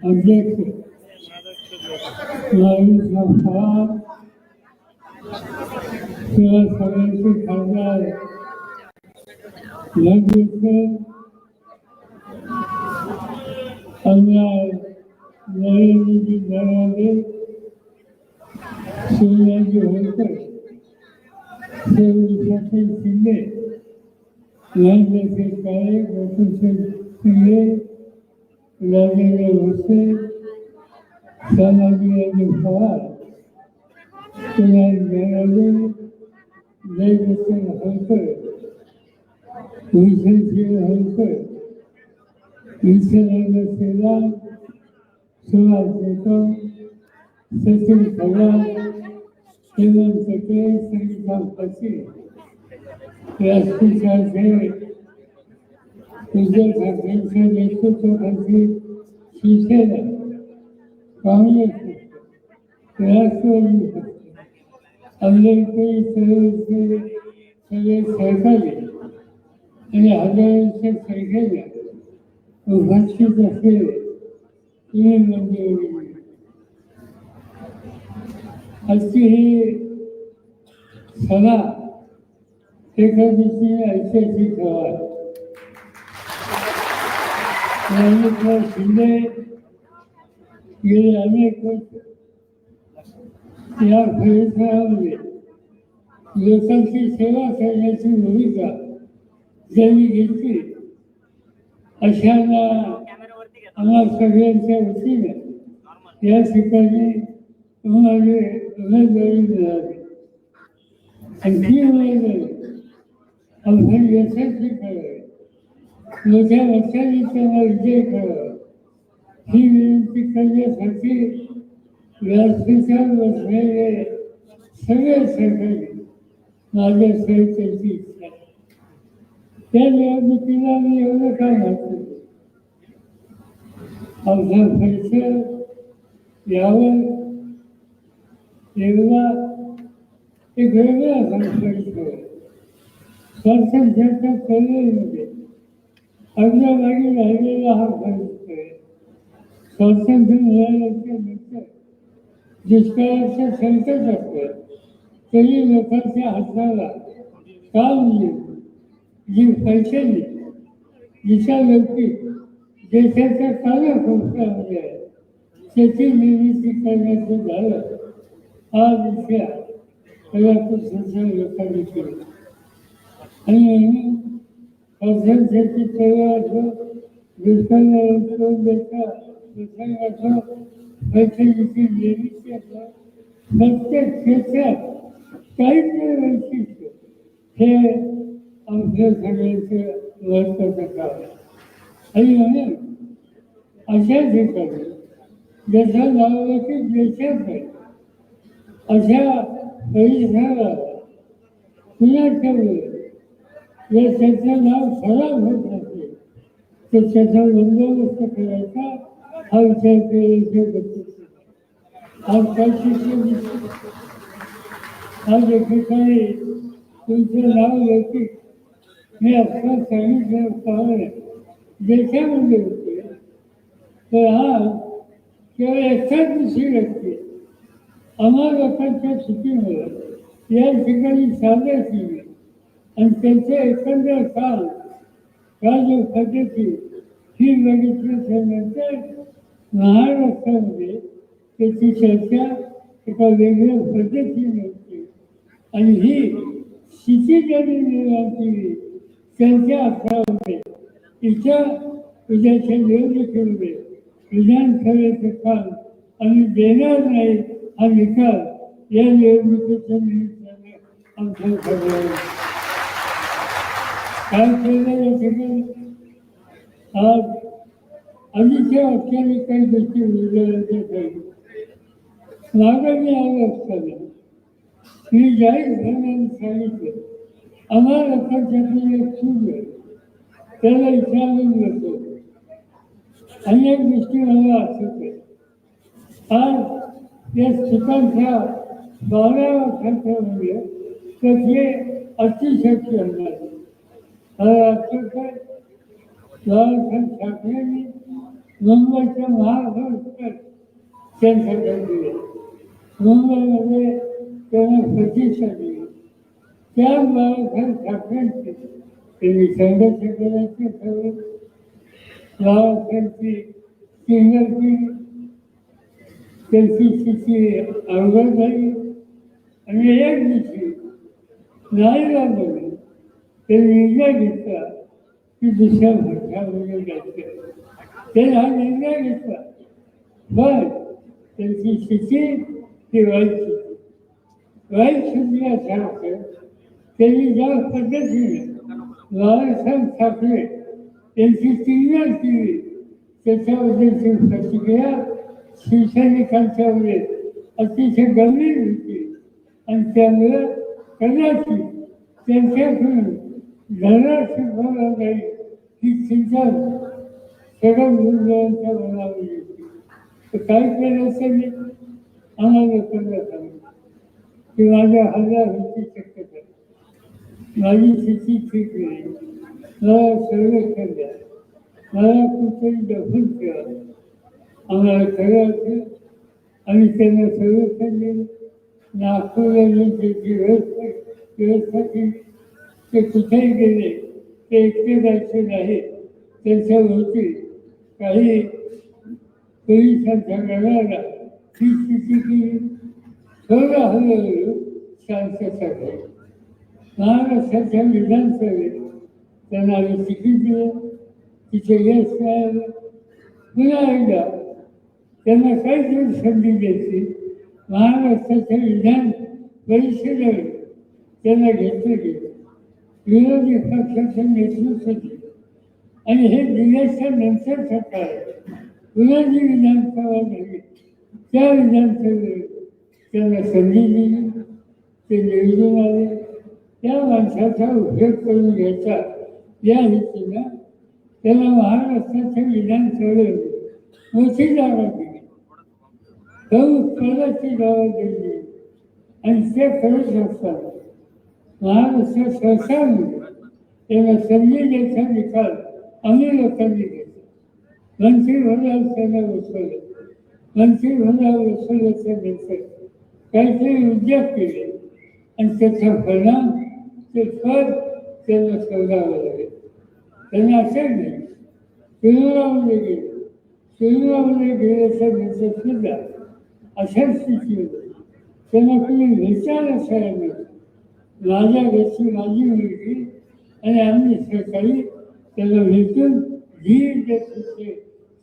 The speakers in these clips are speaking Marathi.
Egito. E aí vão falar pela falência causada. Lembre-se, aliás, lei de grave, seria de outras, seria de atentender. Lembre-se, pai, você se Rajendra Bhosale सामाजिक पवार कुमार धनादे जयभूषण होळकर भूषणसिंह होळकर विश्वनाथ श्रीराम सुभाष देशम सचिन खवार हेमंत के संगीता पक्षी राष्ट्रीय साहेब उद्धव ठाकरेंच्या नेतृत्वाखाली शिवसेना काँग्रेस राष्ट्रवादी पक्ष आंबेडकरी सगळे सहकारी आणि हजारोंच्या संख्येने उपस्थित असलेले तीन मंदिर आजची ही सभा एका दिवशी ऐतिहासिक हवा आहे ज्ञानेश्वर शिंदे गेले अनेक वर्ष या परिसरामध्ये लोकांची सेवा करण्याची भूमिका त्यांनी घेतली अशांना आम्हा सगळ्यांच्या वतीने या ठिकाणी तुम्हाला उमेदवारी मिळाली आणि ती उमेदवारी आपण यशस्वी करावी मोठ्या सगळे माझ्या इच्छा त्या निवडणुकीला मी एवढं काय म्हणतो आमचा खर्च यावर एकदा एक वेगळा संस्कृत संसदेच्या चळवळीमध्ये अगदी मागे राहिलेला हा परिसर आहे स्वातंत्र्य मिळाल्याच्या नंतर दुष्काळाचं संकट असतं तरी लोकांच्या हाताला काम येईल जी पैशाने जिच्या लौकिक देशाच्या कार्यसंस्थामध्ये आहे त्याची निर्मिती करण्याचं झालं आज विषय कदाचित संसार लोकांनी केला आणि पक्षांसाठी चळवळ असो दुष्काळ देशा प्रसंग असो पैशाची निर्मिती असो प्रत्येक क्षेत्रात काहीतरी वैशिष्ट्य हे आमच्या सगळ्यांचं महत्वाचं काम आहे आणि म्हणून अशा ठिकाणी जसा नावाची देशात आहे अशा परिसराला पुन्हा ठेवलं हे त्याचं नाव खराब होत राहते ते त्याचा बंदोबस्त करायचा हा विचार केल्याचे गरजेचे आज काही आज एकेकाळी तुमचं नाव लौकिक मी अक्षर सांगितल्याप्रमाणे देशामध्ये होते तर हा केवळ एकाच दिवशी व्यक्ती आम्हा लोकांच्या चुकीमुळे या ठिकाणी सादर केली आणि त्यांचे एकंदर काल राज पद्धती ही बघितल्याच्या नंतर महाराष्ट्रामध्ये त्याची चर्चा एका वेगळ्या पद्धतीने होती आणि ही स्थिती ज्यांनी निर्माण केली त्यांच्या होते तिच्या उद्याच्या निवडणुकीमध्ये विधानसभेचं काम आम्ही देणार नाही हा निकाल या निवडणुकीच्या निमित्ताने आमच्या सगळ्यांना काय केलं या आज आधीच्या वाक्याने काही गोष्टी उलगडल्या काही मागं मी असताना मी जाहीर धर्माने सांगितलं आम्हाला लोकांसाठी एक चूक त्याला विचारून जातो अनेक गोष्टी मला आठवत आज या चुकांच्या बारा वर्षांच्यामध्ये म्हणजे तर हे अतिशक्य होणार ठाकरेंनी मुंबईच्या महापौर त्यांच्याकडे मुंबईमध्ये त्यांना प्रतिष्ठा दिली त्या बाळासाहेब ठाकरेंची त्यांनी संघर्ष करायचे ठरवलं बाळासाहेबची सिंगरची त्यांची स्थिती अवघड झाली आणि एक दिवशी नाही ते निर्णय घेतला की दुसऱ्या भाषामध्ये जायचं त्यांनी हा निर्णय घेतला पण त्यांची स्थिती ती वाईट स्थिती वाईट स्थिती असल्याचं त्यांनी ज्या पद्धतीने बाळासाहेब ठाकरे त्यांची तुलना केली त्याच्याबद्दलची प्रतिक्रिया शिवसैनिकांच्यामध्ये अतिशय गंभीर होती आणि त्यामुळे कदाचित त्यांच्याकडून धरणा शिकवला जाईल ही चिंता सगळं मुलांच्या मनावर येते तर काही केलं त्यांनी आम्हाला लोकांना सांगितलं की माझ्या हजार होती शक्यता माझी स्थिती ठीक नाही मला सर्वेक्षण द्या मला कुठेतरी दखल ठेवा आम्हाला करायचं आणि त्यांना सर्वेक्षण दिलं नागपूरला व्यवस्था व्यवस्था केली ते कुठेही गेले ते एकटे जायचे नाही त्यांच्याभोवती काही पोलिसांच्या गणाला ही स्थिती केली थोडं हळूहळू शांतता झाली महाराष्ट्राच्या विधानसभेत त्यांना आम्ही तिकीट दिलं तिथे यश मिळालं पुन्हा एकदा त्यांना काही दिवस संधी द्यायची महाराष्ट्राच्या विधान परिषदेवर त्यांना घेतलं गेलं विरोधी पक्षाचं नेतृत्व आणि हे दिल्याच्या नंतर सरकार पुन्हा जी विधानसभा झाली. त्या विधानसभेत त्यांना संधी दिली. ते निवडून आले त्या माणसाचा उपयोग करून घ्यायचा. या हेतूनं त्याला महाराष्ट्राच्या विधानसभेत मोठी जागा दिली. प्रमुख पदाची जागा दिली. आणि ते करत असतात महाराष्ट्र सरकारने त्याला संधी द्यायचा निकाल आम्ही लोकांनी घेतला मंत्रिमंडळ त्यांना बसवलं मंत्रिमंडळ बसवल्याच्या नंतर काहीतरी उद्योग केले आणि त्याचा परिणाम ते फळ त्यांना शोधावं लागेल त्यांना असं नाही तुरुंगामध्ये गेले तुरुंगामध्ये गेल्याच्यानंतर सुद्धा अशा स्थिती होती त्यांना तुम्ही विचार असायला नव्हतं माझ्या घरची माझी मुलगी आणि आम्ही सकाळी त्याला भेटून धीर देत होते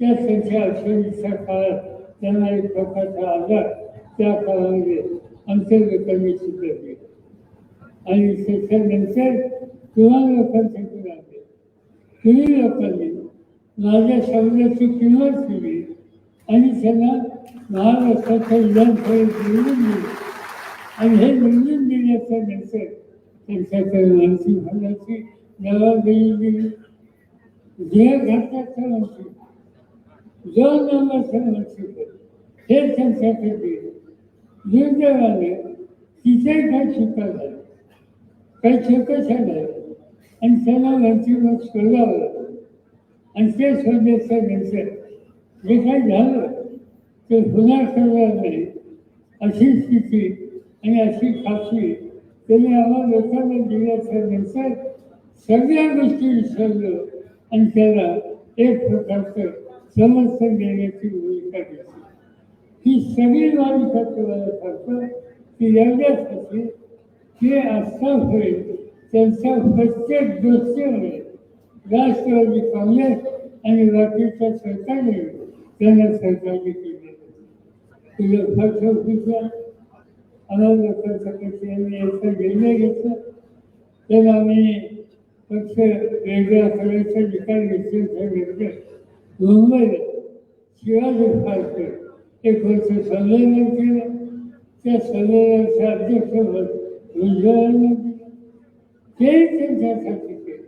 त्या त्यांच्या अक्षरीच्या काळात त्यांना एक प्रकारचा आजार त्या काळामध्ये आमच्या लोकांनी सुद्धा केला आणि त्याच्यानंतर तुम्हा लोकांसाठी आले तुम्ही लोकांनी माझ्या शब्दाची किंमत केली आणि त्यांना महाराष्ट्राच्या विधानसभेत निवडून दिली आणि हे निवडून दिल्याच्या नंतर त्यांच्याकडे मानसिक भागाची जबाबदारी दिली जे घाटाचं मानसिक जो नामाचं मानसिक हे त्यांच्याकडे दिले दुर्दैवाने तिथे काही चुका झाल्या काही चुकाच्या नाही आणि त्यांना मंत्रिमंडळ शोधावं लागलं आणि ते शोधण्याच्या नंतर जे काही झालं ते होणार करणार नाही अशी स्थिती आणि अशी खात्री त्यांनी आम्हा लोकांना दिल्याच्या नंतर सगळ्या गोष्टी विसरलं. आणि त्याला एक प्रकारचं समर्थन देण्याची भूमिका घेतली. ही सगळी मालिका तुम्हाला सांगतो की एवढ्यासाठी ते आजतापर्यंत त्यांच्या प्रत्येक गोष्टीमध्ये राष्ट्रवादी काँग्रेस आणि रात्रीच्या सरकारने त्यांना सहकार्य केले तुझ्या पक्ष ऑफिसला लोकांसाठी त्यांनी याचा निर्णय घेतला तर आम्ही पक्ष वेगळा करायचा निकाल निर्णय मुंबईला शिवाजी पार्कर एक वर्ष संमेलन केलं त्या संमेलनाचे अध्यक्ष रोजगारांना दिलं तेही त्यांच्यासाठी केलं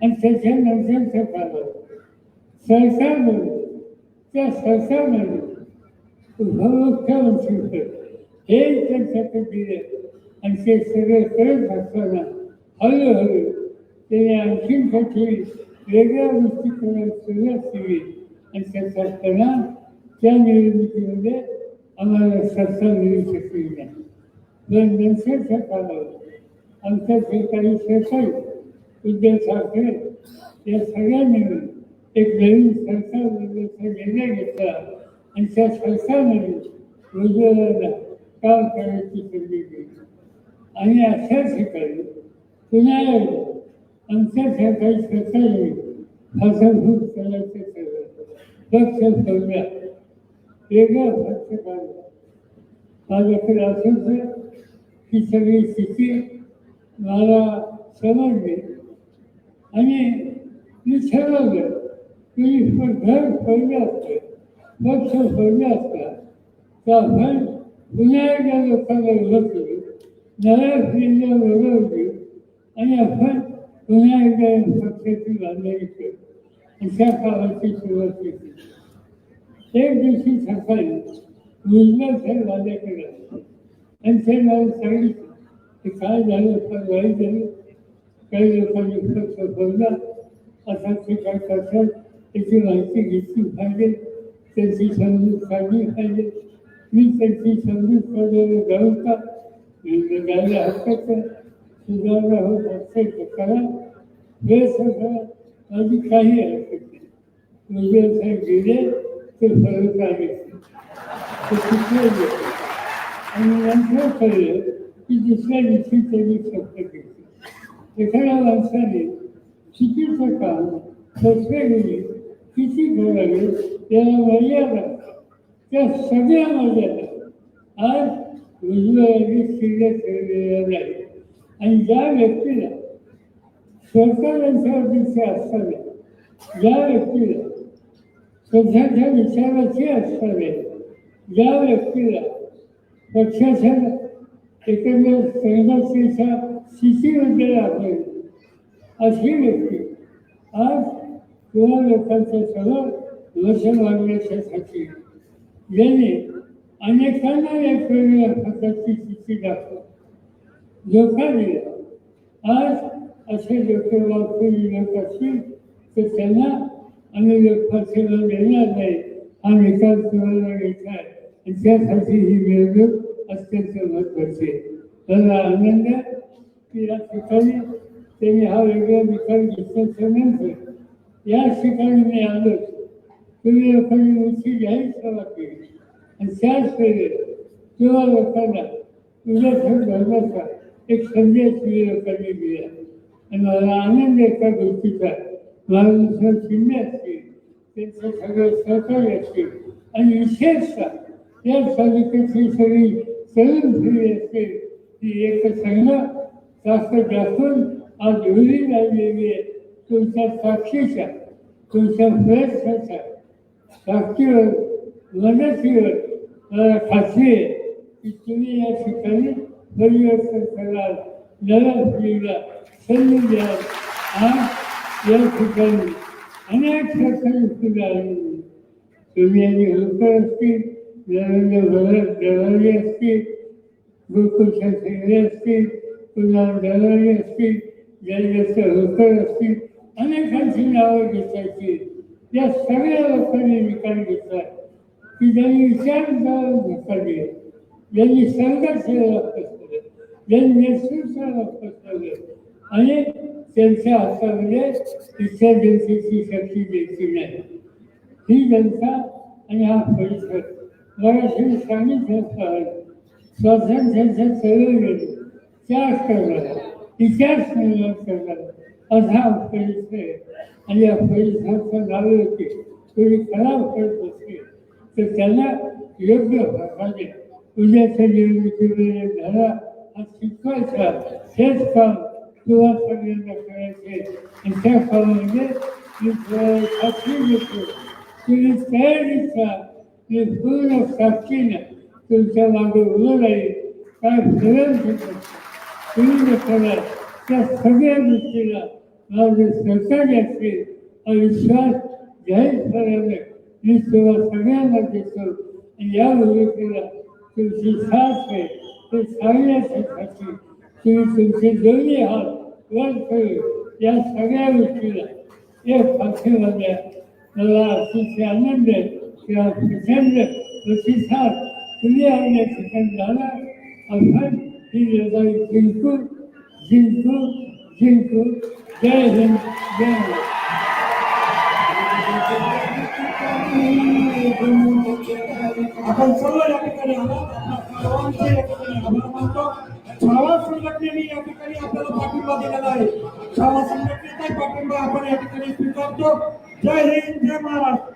आणि त्याच्यानंतरच्या काळात सरकारमध्ये त्या सरकारमध्ये उपमुख्यमंत्री हे त्यांच्याकडे दिले आणि ते सगळे करत असताना हळूहळू त्याने आणखीन काही वेगळ्या गोष्टी करायला सुरुवात केली आणि त्याचा परिणाम त्या निवडणुकीमध्ये आम्हाला सत्ता मिळू शकली नाही पण नंतर सरकारला आमच्या सरकारी सरकारी उद्धव ठाकरे या सगळ्यांनी मिळून एक आणि काम करण्याची संधी दिली आणि अशा ठिकाणी पुन्हा आमच्यासाठी आमच्या सरकारी सरकारने फसवणूक करायचं ठरवलं पक्ष सोडला वेगळं पक्ष काढला माझ्याकडे असं ही सगळी स्थिती मला समजली. आणि मी ठरवलं की घर सोडलं असतं पक्ष सोडला असता. तर आपण पुन्हा एकदा लोकांना विरोध नव्या पिढीला विरोध आणि आपण पुन्हा एकदा या पक्षाची बांधणी करू आणि कामाची सुरुवात. केली एक दिवशी सकाळी मुलगा साहेब माझ्याकडे आणि ते मला सांगितलं की काय झालं पण वाईट झालं काही लोकांनी पक्ष बोलला असा ते काय करतात त्याची माहिती घेतली पाहिजे त्याची समजूत काढली पाहिजे मी त्यांची समजूत वगैरे जाऊ का गायला हरकत आहे. सुधारणा होत असेल तर करा वेळ सगळा माझी काही हरकत नाही उद्या साहेब गेले तर फरक आहे ते कुठे गेले आणि नंतर कळलं की दुसऱ्या दिवशी त्यांनी शब्द घेतले एखाद्या माणसाने चुकीचं काम फसवेगिरी किती करावे त्याला मर्यादा त्या सगळ्या आज उजव्याने शिल्लक ठेवलेल्या नाही आणि ज्या व्यक्तीला सरकारांच्या दिशा असताना ज्या व्यक्तीला स्वतःच्या विचाराची असताना ज्या व्यक्तीला पक्षाच्या एकंदर संघर्षाच्या स्थितीमध्ये आपण अशी व्यक्ती आज किंवा लोकांच्या समोर लक्ष मागण्याच्यासाठी ज्यांनी अनेकांना या वेगवेगळ्या प्रकारची स्थिती दाखवली धोका दिला आज असे लोक वापरून येत असतील तर त्यांना आम्ही लोकपासेला देणार नाही हा निकाल तुम्हाला घ्यायचा आहे त्यासाठी ही निवडणूक अत्यंत महत्वाची आहे मला आनंद की या ठिकाणी त्यांनी हा वेगळा निकाल घेतल्याच्या नंतर या ठिकाणी मी आलो तुम्ही लोकांनी उंची जाहीर सभा केली त्याच वेळेला तेव्हा लोकांना तुझ्या धर्माचा एक संदेश तुम्ही लोकांनी दिला आणि मला आनंद आहे एका गोष्टीचा महाराष्ट्र शिंदे असतील त्यांचं सगळं सहकार्य असतील आणि विशेषतः या तालुक्याची सगळी तरुण पिढी असतील ती एक संघ ताकद दाखवून आज एवढी लागलेली आहे तुमच्या साक्षीच्या तुमच्या प्रयत्नाच्या साक्षीवर मदतीवर मला खात्री आहे की तुम्ही या ठिकाणी परिवर्तन कराल नव्या पिढीला संधी द्याल आज या ठिकाणी अनेक सरकारी सुधारणा तुम्ही आणि होकर असतील देवेंद्र भरत देवारी असतील गोकुलच्या शिंदे असतील पुन्हा देवारी असतील जयदत्त होकर असतील अनेकांची नावं घेतायची या सगळ्या लोकांनी निकाल घेतला. की ज्यांनी विचार करायला धोका दिला ज्यांनी संघर्षाला पसरलं ज्यांनी नेतृत्वाला आणि त्यांच्या हातामध्ये इतर जनतेची शक्ती देखील नाही ही जनता आणि हा परिसर मराठी सांगितलं स्वातंत्र्याच्या चळवळीमध्ये त्याग करणारा इतिहास निर्माण करणारा असा हा परिसर आहे आणि या परिसराचं नाव होते कोणी खराब करतो असेल तर त्यांना योग्य प्रकारे उद्याच्या निवडणुकीमध्ये धडा हा शिकवायचा हेच काम किंवा सगळ्यांना करायचे आणि त्या कामामध्ये मी थोडं खात्री घेतो तुम्ही तयारीचा मी पूर्ण ताकदीनं तुमच्या मागे उभं राहील काय सगळ्या गोष्टीला माझे सहकार्य असेल हा विश्वास जाहीर करायला मी तुम्हाला सगळ्यांना देतो या भूमिकेला तुमची साथ आहे ते सांगण्यासाठी तुम्ही तुमचे दोन्ही हात वर करून या सगळ्या गोष्टीला एक पाठिंबा द्या मला अतिशय आनंद आहे किंवा प्रचंड प्रतिसाद तुम्ही या ठिकाणी झाला आपण ही लढाई जिंकू जिंकू जिंकू जय हिंद जय आपण सर्व या ठिकाणी सर्वांचे या ठिकाणी आभार मानतो छावा संघटनेने या ठिकाणी आपल्याला पाठिंबा दिलेला आहे. छावा संघटनेचा पाठिंबा आपण या ठिकाणी स्वीकारतो. जय हिंद जय महाराष्ट्र.